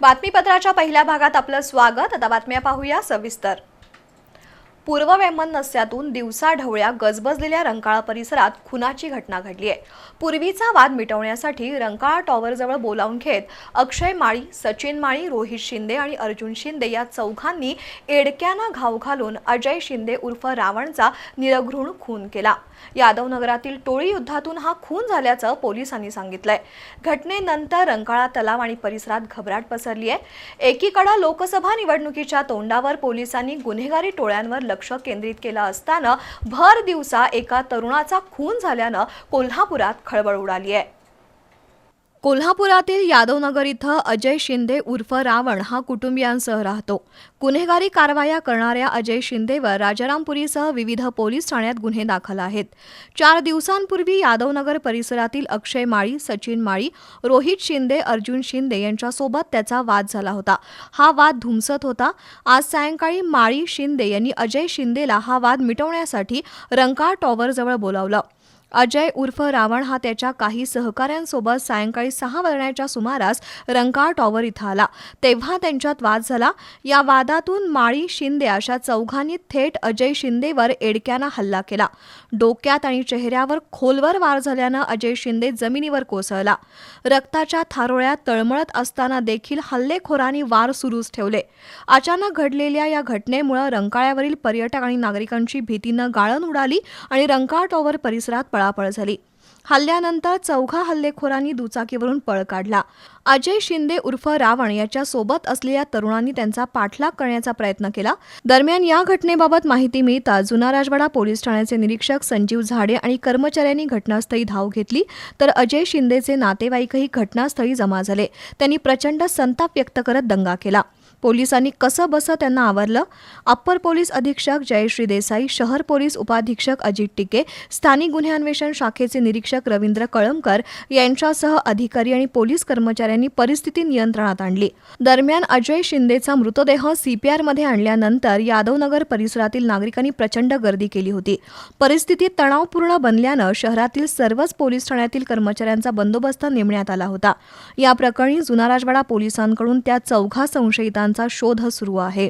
बातमीपत्राच्या पहिल्या भागात आपलं स्वागत. आता बातम्या पाहूया सविस्तर. पूर्व वैमनस्यातून दिवसा ढवळ्या गजबजलेल्या रंकाळा परिसरात खुनाची घटना घडली आहे. पूर्वीचा वाद मिटवण्यासाठी रंकाळा टॉवरजवळ बोलावून घेत अक्षय माळी सचिन माळी रोहित शिंदे आणि अर्जुन शिंदे या चौघांनी एडक्यानं घाव घालून अजय शिंदे उर्फ रावणचा निरघृण खून केला. यादव नगरातील टोळी युद्धातून हा खून झाल्याचं पोलिसांनी सांगितलंय. घटनेनंतर रंकाळा तलाव आणि परिसरात घबराट पसरली आहे. एकीकडे लोकसभा निवडणुकीच्या तोंडावर पोलिसांनी गुन्हेगारी टोळ्यांवर लक्ष केंद्रित केलं असताना भर दिवसा एका तरुणाचा खून झाल्यानं कोल्हापुरात खळबळ उडाली आहे. कोल्हापुरातील यादवनगर इथं अजय शिंदे उर्फ रावण हा कुटुंबियांसह राहतो. गुन्हेगारी कारवाया करणाऱ्या अजय शिंदेवर राजारामपुरीसह विविध पोलीस ठाण्यात गुन्हे दाखल आहेत. चार दिवसांपूर्वी यादवनगर परिसरातील अक्षय माळी सचिन माळी रोहित शिंदे अर्जुन शिंदे यांच्यासोबत त्याचा वाद झाला होता. हा वाद धुमसत होता. आज सायंकाळी माळी शिंदे यांनी अजय शिंदेला हा वाद मिटवण्यासाठी रंकाळ टॉवरजवळ बोलावलं. अजय उर्फ रावण हा त्याच्या काही सहकाऱ्यांसोबत सायंकाळी सहा वाजण्याच्या सुमारास रंकाळ टॉवर इथं आला. तेव्हा त्यांच्यात वाद झाला. या वादातून माळी शिंदे अशा चौघांनी थेट अजय शिंदेवर एडक्यानं हल्ला केला. डोक्यात आणि चेहऱ्यावर खोलवर वार झाल्यानं अजय शिंदे जमिनीवर कोसळला. रक्ताच्या थारोळ्यात तळमळत असताना देखील हल्लेखोरांनी वार सुरूच ठेवले. अचानक घडलेल्या या घटनेमुळे रंकाळ्यावरील पर्यटक आणि नागरिकांची भीतीनं गाळण उडाली आणि रंकाळ टॉवर परिसरात पळापळ झाली. हल्ल्यानंतर चौघा हल्लेखोरांनी दुचाकीवरून पळ काढला. अजय शिंदे उर्फ रावण याच्या सोबत असलेल्या तरुणांनी त्यांचा पाठलाग करण्याचा प्रयत्न केला. दरम्यान या घटनेबाबत माहिती मिळताच जुना राजवाडा पोलीस ठाण्याचे निरीक्षक संजीव झाडे आणि कर्मचाऱ्यांनी घटनास्थळी धाव घेतली. तर अजय शिंदेचे नातेवाईकही घटनास्थळी जमा झाले. त्यांनी प्रचंड संताप व्यक्त करत दंगा केला. पोलिसांनी कसं बसं त्यांना आवरलं? अप्पर पोलीस अधीक्षक जयश्री देसाई शहर पोलीस उपाधीक्षक अजित टिके स्थानिक गुन्हे अन्वेषण शाखेचे निरीक्षक रवींद्र कळमकर यांच्यासह अधिकारी आणि पोलीस कर्मचाऱ्यांनी परिस्थिती नियंत्रणात आणली. दरम्यान अजय शिंदेचा मृतदेह सीपीआरमध्ये आणल्यानंतर यादवनगर परिसरातील नागरिकांनी प्रचंड गर्दी केली होती. परिस्थिती तणावपूर्ण बनल्यानं शहरातील सर्वच पोलीस ठाण्यातील कर्मचाऱ्यांचा बंदोबस्त नेमण्यात आला होता. या प्रकरणी जुना राजवाडा पोलिसांकडून त्या चौघा संशयितांचा शोध सुरू आहे.